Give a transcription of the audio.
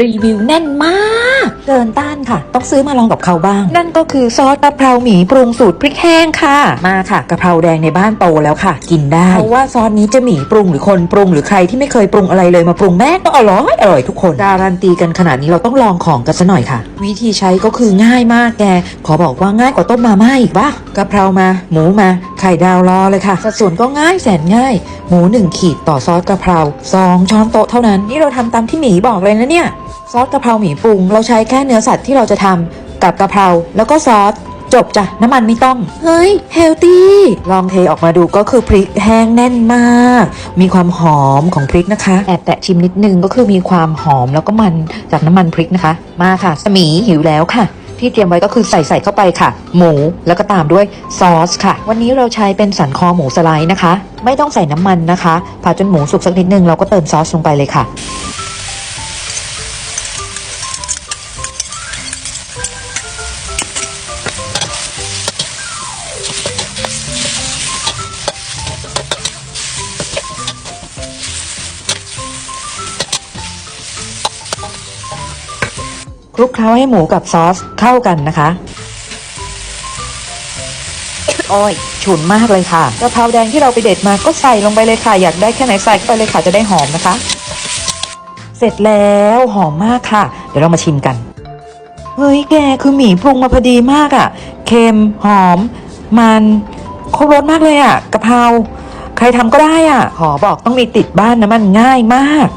รีวิวแน่นมาก เกินต้านค่ะ ต้องซื้อมาลองกับเขาบ้าง นั่นก็คือซอสกะเพราหมี่ปรุงสูตรพริกแห้งค่ะ มาค่ะกะเพราแดงในบ้านโตแล้วค่ะ กินได้เพราะว่าซอสนี้จะหมี่ปรุงหรือคนปรุงหรือใครที่ไม่เคยปรุงอะไรเลยมาปรุงแม่ก็อร่อยอร่อยทุกคนการันตีกันขนาดนี้เราต้องลองของกันซะหน่อยค่ะ วิธีใช้ก็คือง่ายมากแกขอบอกว่าง่ายกว่าต้มมาม่าอีกปะกะเพรามาหมูมาไข่ดาวรอเลยค่ะสัดส่วนก็ง่ายแสนง่าย หมูหนึ่งขีดต่อซอสกะเพราสองช้อนโต๊ะเท่านั้น นี่เราทำตามที่หมีบอกเลยนะเนี่ย ซอสกะเพราหมี่ปรุง เราใช้แค่เนื้อสัตว์ที่เราจะทำกับกะเพราแล้วก็ซอสจบจ้ะน้ำมันไม่ต้อง เฮ้ยเฮลตี้ลองเทออกมาดูก็คือพริกแห้งแน่นมาก มีความหอมของพริกนะคะแอบแตะชิมนิดนึงก็คือมีความหอมแล้วก็มันจากน้ำมันพริกนะคะ มาค่ะ สมีหิวแล้วค่ะ ที่เตรียมไว้ก็คือใส่ใส่เข้าไปค่ะ หมูแล้วก็ตามด้วยซอสค่ะ วันนี้เราใช้เป็นสันคอหมูสไลด์นะคะ ไม่ต้องใส่น้ำมันนะคะผัดจนหมูสุกสักนิดนึงเราก็เติมซอสลงไปเลยค่ะ คลุกเคล้าให้หมูกับซอสเข้ากันนะคะ โอ้ยฉุนมากเลยค่ะกะเพราแดงที่เราไปเด็ดมาก็ใส่ลงไปเลยค่ะ อยากได้แค่ไหนใส่เข้าไปเลยค่ะจะได้หอมนะคะ เสร็จแล้วหอมมากค่ะ เดี๋ยวเรามาชิมกัน เฮ้ยแกคือหมี่ปรุงมาพอดีมากอะ่ะ เค็มหอม มันครบรสมากเลยอะ่ะกะเพราใครทำก็ได้อะ่ะ ขอบอกต้องมีติดบ้านนะมันง่ายมาก